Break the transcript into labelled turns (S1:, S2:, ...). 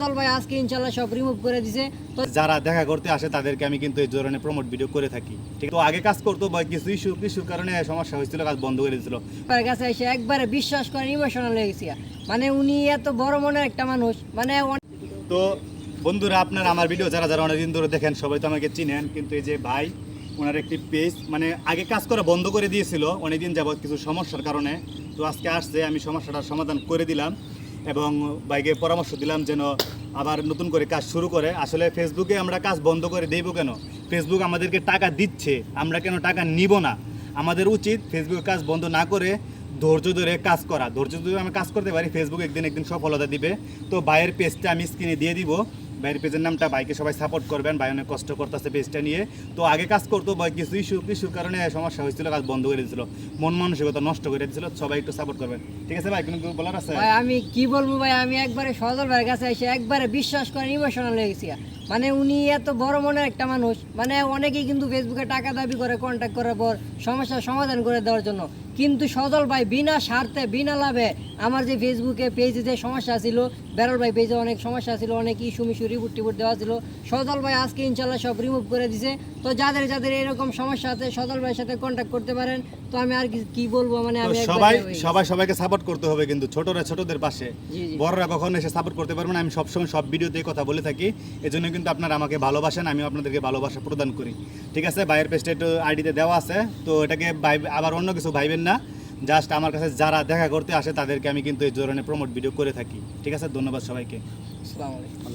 S1: সজল ভাই আজকে ইনশাল্লাহ সব রিমুভ করে দিছে। তো
S2: যারা দেখা করতে আসে তাদেরকে আমি কিন্তু এই ধরনের প্রমোট ভিডিও করে থাকি। ঠিক তো আগে কাজ করতো বা কিছু ইস্যু কিছুর কারণে সমস্যা হয়েছিল কাজ বন্ধ করে দিয়েছিল।
S1: তার কাছে এসে একবারে বিশ্বাস করেন ইমোশনাল হয়ে গেছি মানে উনি এত বড় মনের একটা মানুষ মানে
S2: তো বন্ধুরা আপনারা আমার ভিডিও যারা যারা অনেকদিন ধরে দেখেন সবাই তো আমাকে চিনেন কিন্তু এই যে ভাই ওনার একটি পেজ মানে আগে কাজ করা বন্ধ করে দিয়েছিল অনেকদিন যাবৎ কিছু সমস্যার কারণে। তো আজকে আসছে আমি সমস্যাটার সমাধান করে দিলাম। এবং বাইকে পরামর্শ দিলাম যেন আবার নতুন করে কাজ শুরু করে। আসলে ফেসবুকে আমরা কাজ বন্ধ করে দেব কেন? ফেসবুক আমাদেরকে টাকা দিচ্ছে, আমরা কেন টাকা নিব না? আমাদের উচিত ফেসবুকে কাজ বন্ধ না করে ধৈর্য ধরে কাজ করা। ধৈর্য ধরে আমি কাজ করতে পারি ফেসবুক একদিন একদিন সফলতা দিবে। তো বাইরের পেজটা আমি স্ক্রিনে দিয়ে দিব। ভাইয়ের নামটা ভাইকে সবাই সাপোর্ট করবেন ভাই অনেক কষ্ট করতেছে পেজটা নিয়ে। তো আগে কাজ করতো বা কিছু ইস্যু কিছুর কারণে সমস্যা হয়েছিল, কাজ বন্ধ করে দিয়েছিল। মন মানসিকতা নষ্ট করে দিয়েছিল, সবাই একটু সাপোর্ট করবেন। ঠিক আছে ভাই, কোনো বলার আছে?
S1: ভাই, আমি কি বলব ভাই, আমি একবারে সজল ভাইয়ের কাছে এসে একবারে বিশ্বাস করেন ইমোশনাল হয়ে গেছি মানে উনি এত বড় মনের একটা মানুষ মানে অনেকেই কিন্তু ফেসবুকে টাকা দাবি করে কন্ট্যাক্ট করার পর সমস্যার সমাধান করে দেওয়ার জন্য। কিন্তু সজল ভাই বিনা স্বার্থে, বিনা লাভে আমার যে ফেসবুকে পেজে যে সমস্যা ছিল বেরল ভাই পেজে অনেক সমস্যা ছিল, অনেক ইস্যু মিশু রিপোর্ট টিপোর্ট দেওয়া ছিল। সজল ভাই আজকে ইনশাল্লাহ সব রিমুভ করে দিছে। তো যাদের যাদের এরকম সমস্যা আছে সজল ভাইয়ের সাথে কন্ট্যাক্ট করতে পারেন। তো আমি আর কি- বলব মানে আমি
S2: সবাই সবাই সবাইকে সাপোর্ট করতে হবে কিন্তু ছোটরা ছোটদের পাশে। বড়রা কখনো এসে সাপোর্ট করতে পারবে না। আমি সবসময় সব ভিডিওতেই কথা বলে থাকি। এজন্য কিন্তু আপনারা আমাকে ভালোবাসেন আমি আপনাদেরকে ভালোবাসা প্রদান করি। ঠিক আছে? ভাইয়ের পেজটা একটু আইডিতে দেওয়া আছে। তো এটাকে ভাই- আবার অন্য কিছু ভাইবেন না। জাস্ট আমার কাছে যারা দেখা করতে আসে তাদেরকে আমি কিন্তু এই ধরনের প্রমোট ভিডিও করে থাকি। ঠিক আছে? ধন্যবাদ সবাইকে।
S1: আসসালামু আলাইকুম।